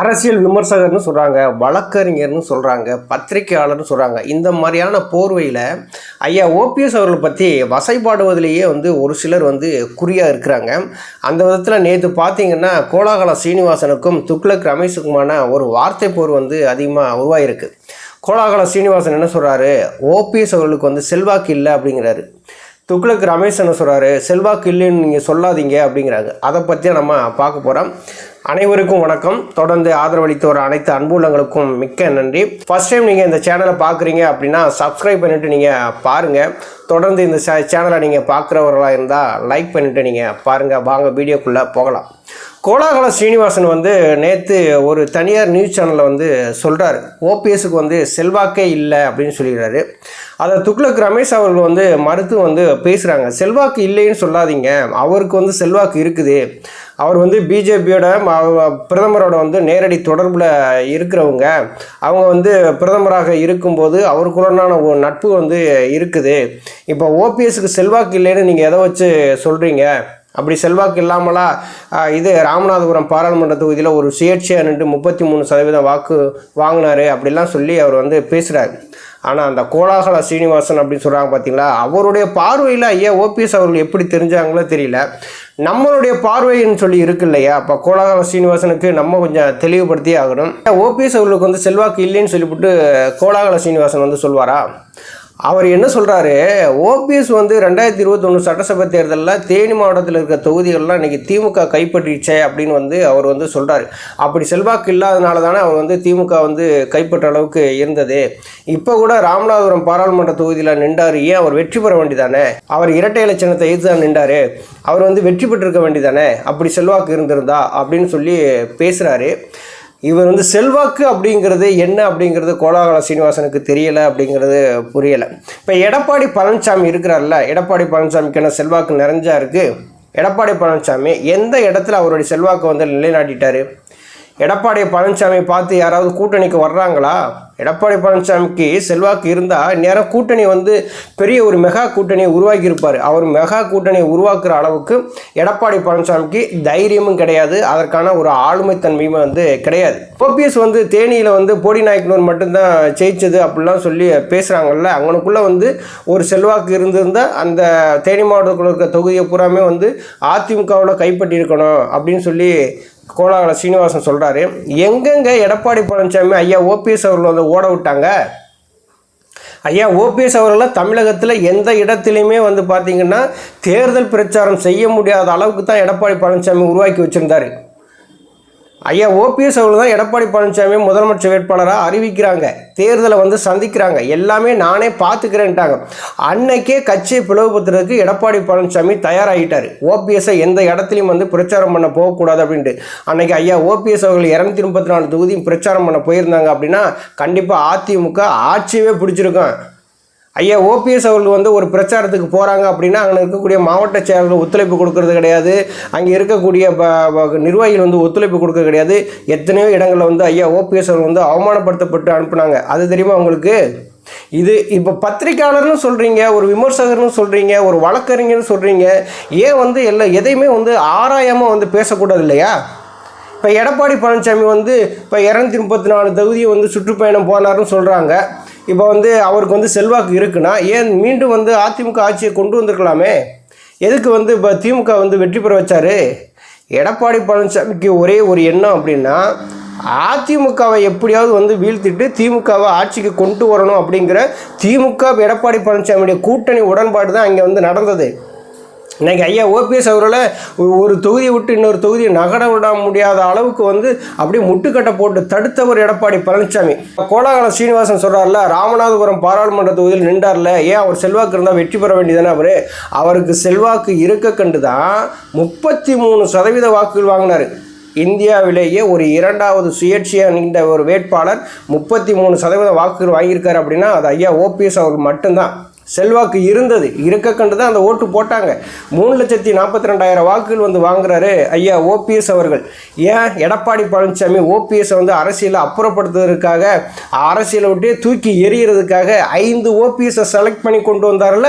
அரசியல் விமர்சகர்னு சொல்கிறாங்க வழக்கறிஞர்னு சொல்கிறாங்க பத்திரிகையாளர்னு சொல்கிறாங்க இந்த மாதிரியான போர்வையில் ஐயா ஓபிஎஸ் அவர்களை பற்றி வசைபாடுவதிலேயே வந்து ஒரு சிலர் வந்து குறியாக இருக்கிறாங்க. அந்த விதத்தில் நேற்று பார்த்தீங்கன்னா கோலாகல சீனிவாசனுக்கும் துக்ளக் ரமேஷுக்குமான ஒரு வார்த்தை போர் வந்து அதிகமாக உருவாகிருக்கு கோலாகல சீனிவாசன் என்ன சொல்கிறாரு ஓபிஎஸ் அவர்களுக்கு வந்து செல்வாக்கு இல்லை அப்படிங்கிறாரு. துக்ளக் ரமேஷ் என்ன சொல்கிறாரு செல்வாக்கு இல்லைன்னு நீங்கள் சொல்லாதீங்க அப்படிங்கிறாங்க. அதை பற்றி நம்ம பார்க்க போகிறோம் அனைவருக்கும் வணக்கம். தொடர்ந்து ஆதரவளித்து வர அனைத்து அன்புள்ளங்களுக்கும் மிக்க நன்றி. ஃபர்ஸ்ட் டைம் நீங்கள் இந்த சேனலை பார்க்குறீங்க அப்படின்னா சப்ஸ்கிரைப் பண்ணிவிட்டு நீங்கள் பாருங்கள் தொடர்ந்து இந்த சேனலை நீங்கள் பார்க்குறவர்களாக இருந்தால் லைக் பண்ணிவிட்டு நீங்கள் பாருங்கள் வாங்க வீடியோக்குள்ளே போகலாம். கோலாகல ஸ்ரீனிவாசன் வந்து நேற்று ஒரு தனியார் நியூஸ் சேனலில் வந்து சொல்கிறார் ஓபிஎஸ்க்கு வந்து செல்வாக்கே இல்லை அப்படின்னு சொல்லிடுறாரு அதை துக்ளக் ரமேஷ் அவர்கள் வந்து மறுத்து வந்து பேசுகிறாங்க செல்வாக்கு இல்லைன்னு சொல்லாதீங்க. அவருக்கு வந்து செல்வாக்கு இருக்குது. அவர் வந்து பிஜேபியோட பிரதமரோட வந்து நேரடி தொடர்பில் இருக்கிறவங்க. அவங்க வந்து பிரதமராக இருக்கும்போது அவருக்குள்ளனான ஒரு நட்பு வந்து இருக்குது. இப்போ ஓபிஎஸ்க்கு செல்வாக்கு இல்லைன்னு நீங்கள் எதை வச்சு சொல்கிறீங்க அப்படி செல்வாக்கு இல்லாமலா இது ராமநாதபுரம் பாராளுமன்ற தொகுதியில் ஒரு சுயேட்சையாக நின்று முப்பத்தி மூணு சதவீதம் வாக்கு வாங்கினாரு அப்படிலாம் சொல்லி அவர் வந்து பேசுகிறார் ஆனால் அந்த கோலாகல சீனிவாசன் அப்படின்னு சொல்கிறாங்க பார்த்தீங்களா அவருடைய பார்வையில் ஐயா ஓபிஎஸ் அவர்கள் எப்படி தெரிஞ்சாங்களோ தெரியல. நம்மளுடைய பார்வைன்னு சொல்லி இருக்கு இல்லையா அப்போ கோலாகல சீனிவாசனுக்கு நம்ம கொஞ்சம் தெளிவுபடுத்தியே ஆகணும். ஓபிஎஸ் அவர்களுக்கு வந்து செல்வாக்கு இல்லைன்னு சொல்லிவிட்டு கோலாகல சீனிவாசன் வந்து சொல்வாரா? அவர் என்ன சொல்கிறாரு ஓபிஎஸ் வந்து ரெண்டாயிரத்தி இருபத்தொன்று சட்டசபை தேர்தலில் தேனி மாவட்டத்தில் இருக்க தொகுதிகள்லாம் இன்றைக்கி திமுக கைப்பற்றிச்சே அப்படின்னு வந்து அவர் வந்து சொல்கிறாரு அப்படி செல்வாக்கு இல்லாதனால தானே அவர் வந்து திமுக வந்து கைப்பற்ற அளவுக்கு இருந்தது. இப்போ கூட ராமநாதபுரம் பாராளுமன்ற தொகுதியில் நின்றார். ஏன் அவர் வெற்றி பெற வேண்டிதானே? அவர் இரட்டை இலட்சணத்தை எதிர்த்து தான் நின்றார். அவர் வந்து வெற்றி பெற்றிருக்க வேண்டிதானே? அப்படி செல்வாக்கு இருந்திருந்தா அப்படின்னு சொல்லி பேசுகிறாரு இவர் வந்து செல்வாக்கு அப்படிங்கிறது என்ன அப்படிங்கிறது கோலாகல சீனிவாசனுக்கு தெரியலை அப்படிங்கிறது புரியலை. இப்போ எடப்பாடி பழனிசாமி இருக்கிறார்ல எடப்பாடி பழனிசாமிக்கான செல்வாக்கு நிறைஞ்சா இருக்குது எடப்பாடி பழனிசாமி எந்த இடத்துல அவருடைய செல்வாக்கு வந்து நிலைநாட்டிட்டாரு? எடப்பாடி பழனிசாமி பார்த்து யாராவது கூட்டணிக்கு வர்றாங்களா? எடப்பாடி பழனிசாமிக்கு செல்வாக்கு இருந்தால் நேரம் கூட்டணி வந்து பெரிய ஒரு மெகா கூட்டணியை உருவாக்கியிருப்பார். அவர் மெகா கூட்டணியை உருவாக்குற அளவுக்கு எடப்பாடி பழனிசாமிக்கு தைரியமும் கிடையாது. அதற்கான ஒரு ஆளுமைத்தன்மையும் வந்து கிடையாது. ஓபிஎஸ் வந்து தேனியில் வந்து போடி நாயக்கனூர் மட்டும்தான் ஜெயிச்சது அப்படிலாம் சொல்லி பேசுகிறாங்கல்ல அங்கனுக்குள்ளே வந்து ஒரு செல்வாக்கு இருந்திருந்தால் அந்த தேனி மாவட்டத்தில் இருக்க தொகுதியை பூராமே வந்து அதிமுகவில் கைப்பற்றியிருக்கணும் அப்படின்னு சொல்லி கோலாகல சீனிவாசன் சொல்கிறாரு எங்கெங்க எடப்பாடி பழனிசாமி ஐயா ஓபிஎஸ் அவர்கள் வந்து ஓட விட்டாங்க? ஐயா ஓபிஎஸ் அவர்கள் தமிழகத்தில் எந்த இடத்துலையுமே வந்து பார்த்திங்கன்னா தேர்தல் பிரச்சாரம் செய்ய முடியாத அளவுக்கு தான் எடப்பாடி பழனிசாமி உருவாக்கி வச்சுருந்தாரு. ஐயா ஓபிஎஸ் அவர்கள் தான் எடப்பாடி பழனிசாமி முதலமைச்சர் வேட்பாளராக அறிவிக்கிறாங்க. தேர்தலை வந்து சந்திக்கிறாங்க. எல்லாமே நானே பார்த்துக்கிறேன்ட்டாங்க. அன்னைக்கே கட்சியை பிளவுபடுத்துறதுக்கு எடப்பாடி பழனிசாமி தயாராகிட்டார். ஓபிஎஸ்ஸை எந்த இடத்துலையும் வந்து பிரச்சாரம் பண்ண போகக்கூடாது அப்படின்ட்டு. அன்னைக்கு ஐயா ஓபிஎஸ் அவர்கள் இரநூத்தி முப்பத்தி நாலு தொகுதியும் பிரச்சாரம் பண்ண போயிருந்தாங்க அப்படின்னா கண்டிப்பாக அதிமுக ஆட்சியவே பிடிச்சிருக்கும். ஐயா ஓபிஎஸ் அவர்கள் வந்து ஒரு பிரச்சாரத்துக்கு போகிறாங்க அப்படின்னா அங்கே இருக்கக்கூடிய மாவட்ட செயலர்கள் ஒத்துழைப்பு கொடுக்கறது கிடையாது. அங்கே இருக்கக்கூடிய ப- நிர்வாகிகள் வந்து ஒத்துழைப்பு கொடுக்க கிடையாது. எத்தனையோ இடங்களில் வந்து ஐயா ஓபிஎஸ் அவர்கள் வந்து அவமானப்படுத்தப்பட்டு அனுப்புனாங்க. அது தெரியுமா உங்களுக்கு? இது இப்போ பத்திரிக்கையாளர்னு சொல்கிறீங்க ஒரு விமர்சகர்னு சொல்கிறீங்க ஒரு வழக்கறிஞர்னு சொல்கிறீங்க ஏன் வந்து எல்லா எதையுமே வந்து ஆராயாமல் வந்து பேசக்கூடாது இல்லையா? இப்போ எடப்பாடி பழனிசாமி வந்து இப்போ இரநூத்தி முப்பத்தி நாலு தகுதியை வந்து சுற்றுப்பயணம் போனாருன்னு சொல்கிறாங்க இப்போ வந்து அவருக்கு வந்து செல்வாக்கு இருக்குன்னா ஏன் மீண்டும் வந்து அதிமுக ஆட்சியை கொண்டு வந்திருக்கலாமே? எதுக்கு வந்து இப்போ திமுக வந்து வெற்றி பெற வச்சாரு? எடப்பாடி பழனிசாமிக்கு ஒரே ஒரு எண்ணம் அப்படின்னா அதிமுகவை எப்படியாவது வந்து வீழ்த்திட்டு திமுகவை ஆட்சிக்கு கொண்டு வரணும் அப்படிங்கிற திமுக எடப்பாடி பழனிசாமியுடைய கூட்டணி உடன்பாடு தான் இங்கே வந்து நடந்தது. இன்னைக்கு ஐயா ஓபிஎஸ் அவர்களை ஒரு தொகுதியை விட்டு இன்னொரு தொகுதியை நகர விட முடியாத அளவுக்கு வந்து அப்படியே முட்டுக்கட்டை போட்டு தடுத்தவர் எடப்பாடி பழனிசாமி கோலாகலம் சீனிவாசன் சொல்கிறார்ல ராமநாதபுரம் பாராளுமன்ற தொகுதியில் நின்றார்ல ஏன் அவர் செல்வாக்கு இருந்தால் வெற்றி பெற வேண்டியதானே அவர்? அவருக்கு செல்வாக்கு இருக்க கண்டு தான் முப்பத்தி மூணு சதவீத வாக்குகள் வாங்கினார். இந்தியாவிலேயே ஒரு இரண்டாவது சுயேட்சையாக நின்ற ஒரு வேட்பாளர் முப்பத்தி மூணு சதவீத வாக்குகள் வாங்கியிருக்காரு அப்படின்னா அது ஐயா ஓபிஎஸ் அவர்கள் மட்டும்தான். செல்வாக்கு இருந்தது. இருக்க கண்டு தான் அந்த ஓட்டு போட்டாங்க. மூணு லட்சத்தி நாற்பத்தி ரெண்டாயிரம் வாக்குகள் வந்து வாங்குறாரு ஐயா ஓபிஎஸ் அவர்கள். ஏன் எடப்பாடி பழனிசாமி ஓபிஎஸ் வந்து அரசியலை அப்புறப்படுத்துவதற்காக அரசியலை விட்டு தூக்கி எறிகிறதுக்காக ஐந்து ஓபிஎஸ்ஸை செலக்ட் பண்ணி கொண்டு வந்தார்ல?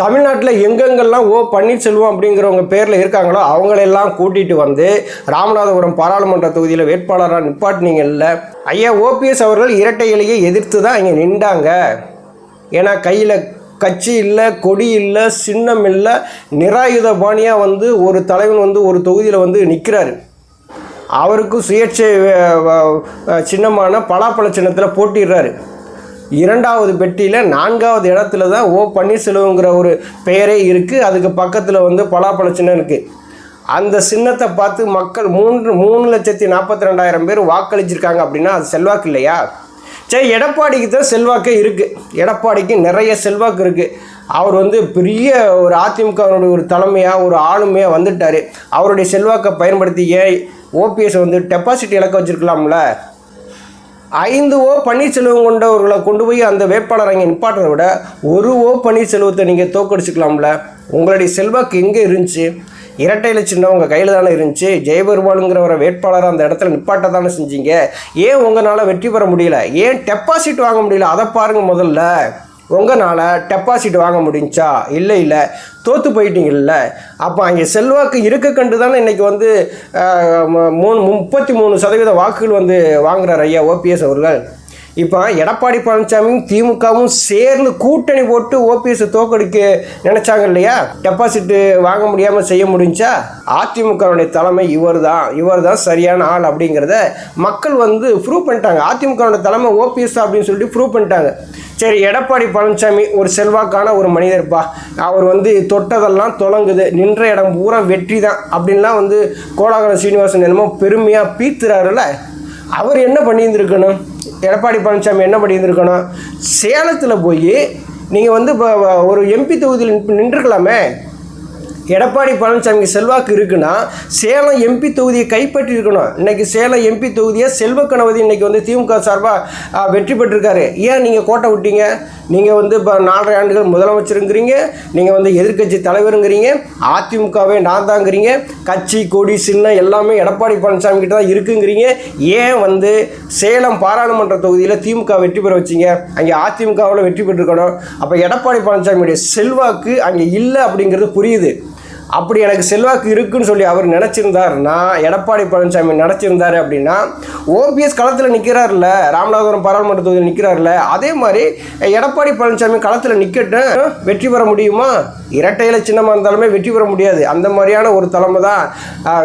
தமிழ்நாட்டில் எங்கெங்கெல்லாம் ஓ பன்னீர்செல்வம் அப்படிங்கிறவங்க பேரில் இருக்காங்களோ அவங்களெல்லாம் கூட்டிகிட்டு வந்து ராமநாதபுரம் பாராளுமன்ற தொகுதியில் வேட்பாளராக நிப்பாட்டினீங்கல்ல? ஐயா ஓபிஎஸ் அவர்கள் இரட்டை இலையை எதிர்த்து தான் இங்கே நின்றாங்க. ஏன்னா கையில் கட்சி இல்லை கொடி இல்லை சின்னம் இல்லை நிராயுத பாணியாக வந்து ஒரு தலைவன் வந்து ஒரு தொகுதியில் வந்து நிற்கிறாரு அவருக்கும் சுயேட்சை சின்னமான பலாப்பழ சின்னத்தில் போட்டிடுறாரு இரண்டாவது பெட்டியில் நான்காவது இடத்துல தான் ஓ பன்னீர்செல்வங்கிற ஒரு பெயரே இருக்குது அதுக்கு பக்கத்தில் வந்து பலாப்பழ சின்னம் இருக்குது அந்த சின்னத்தை பார்த்து மக்கள் மூன்று மூணு லட்சத்தி நாற்பத்தி ரெண்டாயிரம் பேர் வாக்களிச்சிருக்காங்க அப்படின்னா அது செல்வாக்கு இல்லையா? சரி எடப்பாடிக்கு தான் செல்வாக்கே இருக்குது எடப்பாடிக்கு நிறைய செல்வாக்கு இருக்குது அவர் வந்து பெரிய ஒரு அதிமுகவினுடைய ஒரு தலைமையாக ஒரு ஆளுமையாக வந்துட்டார். அவருடைய செல்வாக்கை பயன்படுத்தி ஏன் ஓபிஎஸ் வந்து டெபாசிட் இழக்க வச்சிருக்கலாம்ல. ஐந்து ஓ பன்னீர்செல்வம் கொண்டவர்களை கொண்டு போய் அந்த வேட்பாளர் அங்கே நிப்பாட்டுறதை விட ஒரு ஓ பன்னீர்செல்வத்தை நீங்கள் தோக்கடிச்சுக்கலாம்ல உங்களுடைய செல்வாக்கு எங்கே இருந்துச்சு? இரட்டை இலை சின்னம் உங்கள் கையில் தானே இருந்துச்சு. ஜெயபெருமாளுங்கிறவரை வேட்பாளராக அந்த இடத்துல நிப்பாட்ட தானே செஞ்சீங்க. ஏன் உங்களால் வெற்றி பெற முடியல? ஏன் டெபாசிட் வாங்க முடியல? அதை பாருங்கள் முதல்ல. உங்களால் டெபாசிட் வாங்க முடிஞ்சா? இல்லை இல்லை. தோற்று போயிட்டீங்கல்ல. அப்போ அங்கே செல்வாக்கு இருக்க கண்டு தானே இன்றைக்கி வந்து மூணு முப்பத்தி மூணு சதவீத வாக்குகள் வந்து வாங்குகிறார் ஐயா ஓபிஎஸ் அவர்கள். இப்போ எடப்பாடி பழனிசாமியும் திமுகவும் சேர்ந்து கூட்டணி போட்டு ஓபிஎஸ் தோக்கடிக்க நினைச்சாங்க இல்லையா? டெபாசிட்டு வாங்க முடியாமல் செய்ய முடிஞ்சா அதிமுகவுடைய தலைமை இவர் தான் இவர் தான் சரியான ஆள் அப்படிங்கிறத மக்கள் வந்து ப்ரூவ் பண்ணிட்டாங்க. அதிமுகவுடைய தலைமை ஓபிஎஸ் அப்படின்னு சொல்லிட்டு ப்ரூவ் பண்ணிட்டாங்க. சரி எடப்பாடி பழனிசாமி ஒரு செல்வாக்கான ஒரு மனிதர்ப்பா. அவர் வந்து தொட்டதெல்லாம் தொடங்குது நின்ற இடம் பூரா வெற்றி தான் அப்படின்லாம் வந்து கோலாகலம் சீனிவாசன் என்னமோ பெருமையாக பீத்துறாருல அவர் என்ன பண்ணியிருந்திருக்கணும்? எடப்பாடி பழனிசாமி என்ன பண்ணியிருந்துருக்கணும்? சேலத்தில் போய் நீங்கள் வந்து இப்போ ஒரு எம்பி தொகுதியில் நின்று- நின்றுக்கலாமே? எடப்பாடி பழனிசாமிக்கு செல்வாக்கு இருக்குன்னா சேலம் எம்பி தொகுதியை கைப்பற்றி இருக்கணும் இன்னைக்கு சேலம் எம்பி தொகுதியை செல்வ கணபதி இன்னைக்கு வந்து திமுக சார்பாக வெற்றி பெற்றிருக்காரு. ஏன் நீங்கள் கோட்டை விட்டீங்க? நீங்கள் வந்து இப்போ நாலரை ஆண்டுகள் முதலமைச்சருங்கிறீங்க. நீங்கள் வந்து எதிர்க்கட்சி தலைவருங்கிறீங்க. அதிமுகவே நான் தாங்கிறீங்க கட்சி கொடி சின்னம் எல்லாமே எடப்பாடி பழனிசாமி கிட்ட தான் இருக்குங்கிறீங்க. ஏன் வந்து சேலம் பாராளுமன்ற தொகுதியில் திமுக வெற்றி பெற வச்சீங்க? அங்கே அதிமுகவில் வெற்றி பெற்றிருக்கணும். அப்போ எடப்பாடி பழனிசாமியுடைய செல்வாக்கு அங்கே இல்லை அப்படிங்கிறது புரியுது. அப்படி எனக்கு செல்வாக்கு இருக்குன்னு சொல்லி அவர் நினச்சிருந்தாருன்னா எடப்பாடி பழனிசாமி நினச்சிருந்தார் அப்படின்னா ஓபிஎஸ் களத்தில் நிற்கிறார்ல ராமநாதபுரம் பாராளுமன்ற தொகுதியில் நிற்கிறார்ல அதே மாதிரி எடப்பாடி பழனிசாமி களத்தில் நிற்கட்டும் வெற்றி பெற முடியுமா? இரட்டையில சின்னமாக இருந்தாலுமே வெற்றி பெற முடியாது. அந்த மாதிரியான ஒரு தலைமை தான்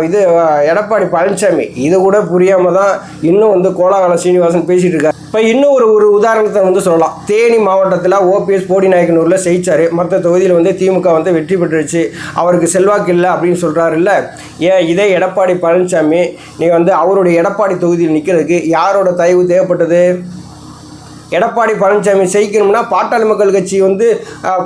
இது எடப்பாடி பழனிசாமி. இது கூட புரியாமல் தான் இன்னும் வந்து கோலாகல சீனிவாசன் பேசிகிட்டு இருக்காரு. இப்போ இன்னும் ஒரு ஒரு உதாரணத்தை வந்து சொல்லலாம். தேனி மாவட்டத்தில் ஓபிஎஸ் போடி நாயக்கனூரில் ஜெயிச்சார். மற்ற தொகுதியில் வந்து திமுக வந்து வெற்றி பெற்றுச்சு அவருக்கு செல்வாக்கு இல்லை அப்படின்னு சொல்கிறாரு இல்லை ஏன் இதே எடப்பாடி பழனிசாமி நீ வந்து அவருடைய எடப்பாடி தொகுதியில் நிற்கிறதுக்கு யாரோட தயவு தேவைப்பட்டது? எடப்பாடி பழனிசாமி ஜெயிக்கணும்னா பாட்டாளி மக்கள் கட்சி வந்து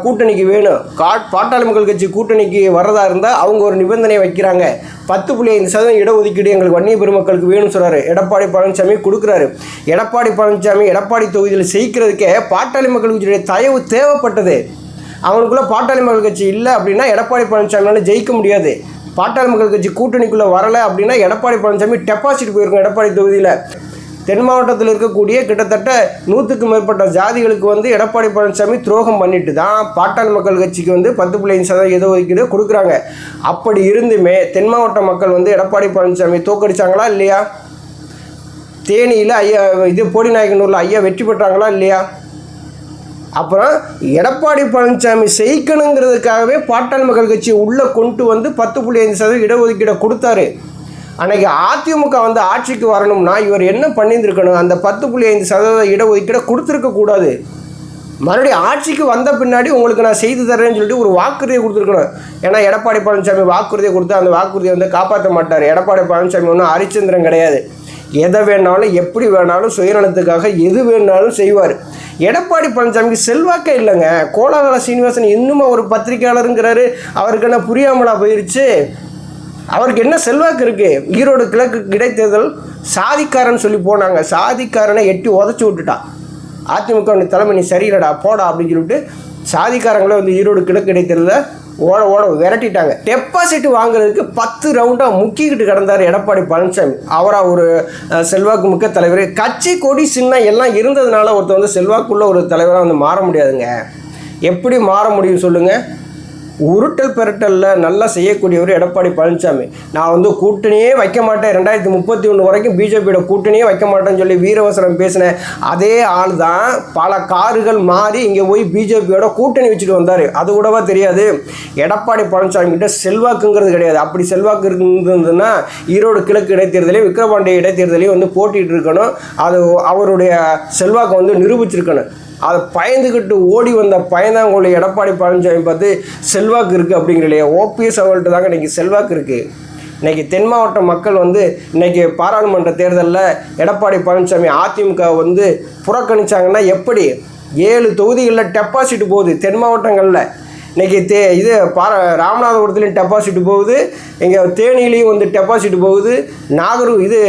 கூட்டணிக்கு வேணும். கா பாட்டாளி மக்கள் கட்சி கூட்டணிக்கு வர்றதா இருந்தால் அவங்க ஒரு நிபந்தனை வைக்கிறாங்க. பத்து புள்ளி ஐந்து சதவீதம் இடஒதுக்கீடு எங்களுக்கு வன்னிய பெருமக்களுக்கு வேணும்னு சொல்கிறாரு எடப்பாடி பழனிசாமி கொடுக்குறாரு. எடப்பாடி பழனிசாமி எடப்பாடி தொகுதியில் ஜெயிக்கிறதுக்கே பாட்டாளி மக்கள் கட்சியுடைய தயவு தேவைப்பட்டது. அவனுக்குள்ளே பாட்டாளி மக்கள் கட்சி இல்லை அப்படின்னா எடப்பாடி பழனிசாமினால ஜெயிக்க முடியாது. பாட்டாளி மக்கள் கட்சி கூட்டணிக்குள்ளே வரலை அப்படின்னா எடப்பாடி பழனிசாமி டெபாசிட் போயிருக்கும் எடப்பாடி தொகுதியில். தென் மாவட்டத்தில் இருக்கக்கூடிய கிட்டத்தட்ட நூற்றுக்கும் மேற்பட்ட ஜாதிகளுக்கு வந்து எடப்பாடி பழனிசாமி துரோகம் பண்ணிட்டு தான் பாட்டாளி மக்கள் கட்சிக்கு வந்து பத்து புள்ளி ஐந்து சதவீதம் இடஒதுக்கீடு கொடுக்குறாங்க. அப்படி இருந்துமே தென் மாவட்ட மக்கள் வந்து எடப்பாடி பழனிசாமி தோக்கடிச்சாங்களா இல்லையா? தேனியில் ஐயா இது போடிநாயக்கனூரில் ஐயா வெற்றி பெற்றாங்களா இல்லையா? அப்புறம் எடப்பாடி பழனிசாமி செய்கணுங்கிறதுக்காகவே பாட்டாள் மக்கள் கட்சியை உள்ளே கொண்டு வந்து பத்து புள்ளி ஐந்து சதவீதம் இடஒதுக்கீடை கொடுத்தாரு. அன்னைக்கு அதிமுக வந்து ஆட்சிக்கு வரணும்னா இவர் என்ன பண்ணியிருந்துருக்கணும்? அந்த பத்து புள்ளி ஐந்து சதவீத இடஒதுக்கீடை கொடுத்துருக்கக்கூடாது மறுபடியும் ஆட்சிக்கு வந்த பின்னாடி உங்களுக்கு நான் செய்து தரேன்னு சொல்லிட்டு ஒரு வாக்குறுதியை கொடுத்துருக்கணும். ஏன்னா எடப்பாடி பழனிசாமி வாக்குறுதியை கொடுத்து அந்த வாக்குறுதியை வந்து காப்பாற்ற மாட்டார். எடப்பாடி பழனிசாமி ஒன்றும் ஹரிச்சந்திரன் கிடையாது. எதை வேணாலும் எப்படி வேணாலும் சுயநலத்துக்காக எது வேணாலும் செய்வார். எடப்பாடி பழனிசாமிக்கு செல்வாக்கே இல்லைங்க. கோலாகல சீனிவாசன் இன்னும் ஒரு பத்திரிக்கையாளருங்கிறாரு அவருக்கு என்ன புரியாமலா போயிருச்சு? அவருக்கு என்ன செல்வாக்கு இருக்குது ஈரோடு கிழக்கு இடைத்தேர்தல் சாதிக்காரன் சொல்லி போனாங்க. சாதிக்காரனை எட்டி உதச்சி விட்டுட்டான் அதிமுக தலைமை நீ சரியில்லடா போடா அப்படின்னு சொல்லிட்டு சாதிக்காரங்களே வந்து ஈரோடு கிழக்கு இடைத்தேர்தலில் ஓட ஓட விரட்டிட்டாங்க. டெபாசிட் வாங்குறதுக்கு பத்து ரவுண்டாக முக்கிக்கிட்டு கிடந்தார் எடப்பாடி பழனிசாமி அவராக ஒரு செல்வாக்கு மிக்க தலைவர். கட்சி கொடி சின்னம் எல்லாம் இருந்ததுனால ஒருத்தர் வந்து செல்வாக்குள்ள ஒரு தலைவராக வந்து மாற முடியாதுங்க. எப்படி மாற முடியும் சொல்லுங்கள் உருட்டல் பெருட்டலில் நல்லா செய்யக்கூடியவர் எடப்பாடி பழனிசாமி நான் வந்து கூட்டணியே வைக்க மாட்டேன். ரெண்டாயிரத்தி முப்பத்தி ஒன்று வரைக்கும் பிஜேபியோட கூட்டணியே வைக்க மாட்டேன்னு சொல்லி வீரவசனம் பேசினேன் அதே ஆள் தான் பல கார்கள் மாறி இங்கே போய் பிஜேபியோட கூட்டணி வச்சுட்டு வந்தார். அது கூடவா தெரியாது. எடப்பாடி பழனிசாமி கிட்ட செல்வாக்குங்கிறது கிடையாது. அப்படி செல்வாக்கு இருந்ததுன்னா ஈரோடு கிழக்கு இடைத்தேர்தலையும் விக்ரவாண்டிய இடைத்தேர்தலையும் வந்து போட்டிகிட்டு இருக்கணும். அது அவருடைய செல்வாக்கை வந்து நிரூபிச்சிருக்கணும். அதை பயந்துக்கிட்டு ஓடி வந்த பயந்தாங்குழி எடப்பாடி பழனிசாமி பார்த்து செல்வாக்கு இருக்குது அப்படிங்கிறலையே ஓபிஎஸ் அவர்கள்ட்ட தாங்க இன்றைக்கி செல்வாக்கு இருக்குது இன்றைக்கி தென் மாவட்ட மக்கள் வந்து இன்றைக்கி பாராளுமன்ற தேர்தலில் எடப்பாடி பழனிசாமி அதிமுக வந்து புறக்கணிச்சாங்கன்னா எப்படி? ஏழு தொகுதிகளில் டெபாசிட் போகுது தென் மாவட்டங்களில். இன்றைக்கி தே இது பார ராமநாதபுரத்துலேயும் டெபாசிட் போகுது. இங்கே தேனியிலையும் வந்து டெபாசிட் போகுது. நாகூர் இது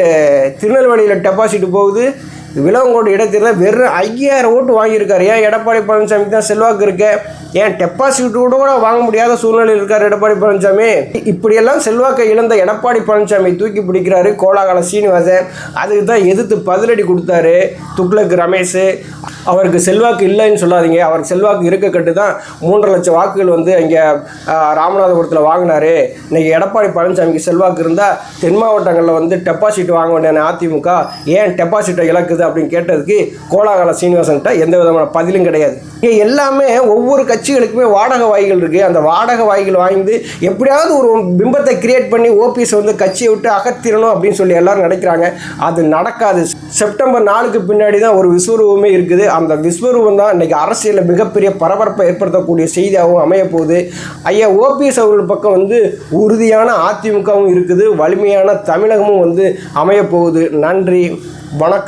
திருநெல்வேலியில் டெபாசிட் போகுது. விலவங்கோடு இடைத்தேர்தல் வெறும் ஐயாயிரம் ஓட்டு வாங்கியிருக்காரு. ஏன் எடப்பாடி பழனிசாமி தான் செல்வாக்கு இருக்கு? ஏன் டெபாசிட் கூட கூட வாங்க முடியாத சூழ்நிலையில் இருக்கார் எடப்பாடி பழனிசாமி? இப்படியெல்லாம் செல்வாக்கை இழந்த எடப்பாடி பழனிசாமி தூக்கி பிடிக்கிறாரு கோலாகல சீனிவாசன். அதுக்கு தான் எதிர்த்து பதிலடி கொடுத்தாரு துக்ளக் ரமேஷ். அவருக்கு செல்வாக்கு இல்லைன்னு சொல்லாதீங்க. அவருக்கு செல்வாக்கு இருக்க கட்டு தான் மூன்று லட்சம் வாக்குகள் வந்து இங்கே ராமநாதபுரத்தில் வாங்கினாரு. இன்றைக்கி எடப்பாடி பழனிசாமிக்கு செல்வாக்கு இருந்தால் தென் மாவட்டங்களில் வந்து டெபாசிட் வாங்க வேண்டிய அதிமுக? ஏன் டெபாசிட்டை இழக்குது அப்படின்னு கேட்டதுக்கு கோலாகல சீனிவாசன்கிட்ட எந்த விதமான பதிலும் கிடையாது. இங்கே எல்லாமே ஒவ்வொரு கட்சிகளுக்குமே வாடகை வாய்கள் இருக்குது அந்த வாடகை வாய்கள் வாங்கி எப்படியாவது ஒரு பிம்பத்தை கிரியேட் பண்ணி ஓபிஎஸ் வந்து கட்சியை விட்டு அகத்திரணும் அப்படின்னு சொல்லி எல்லாரும் நினைக்கிறாங்க. அது நடக்காது. செப்டம்பர் நாலுக்கு பின்னாடி தான் ஒரு விஸ்வரூபமே இருக்குது. அந்த விஸ்வரூபம் தான் இன்றைக்கி அரசியலில் மிகப்பெரிய பரபரப்பை ஏற்படுத்தக்கூடிய செய்தியாகவும் அமைய போகுது ஐயா ஓபிஎஸ் அவர்கள் பக்கம் வந்து உறுதியான அதிமுகவும் இருக்குது. வலிமையான தமிழகமும் வந்து அமைய போகுது நன்றி. வணக்கம்.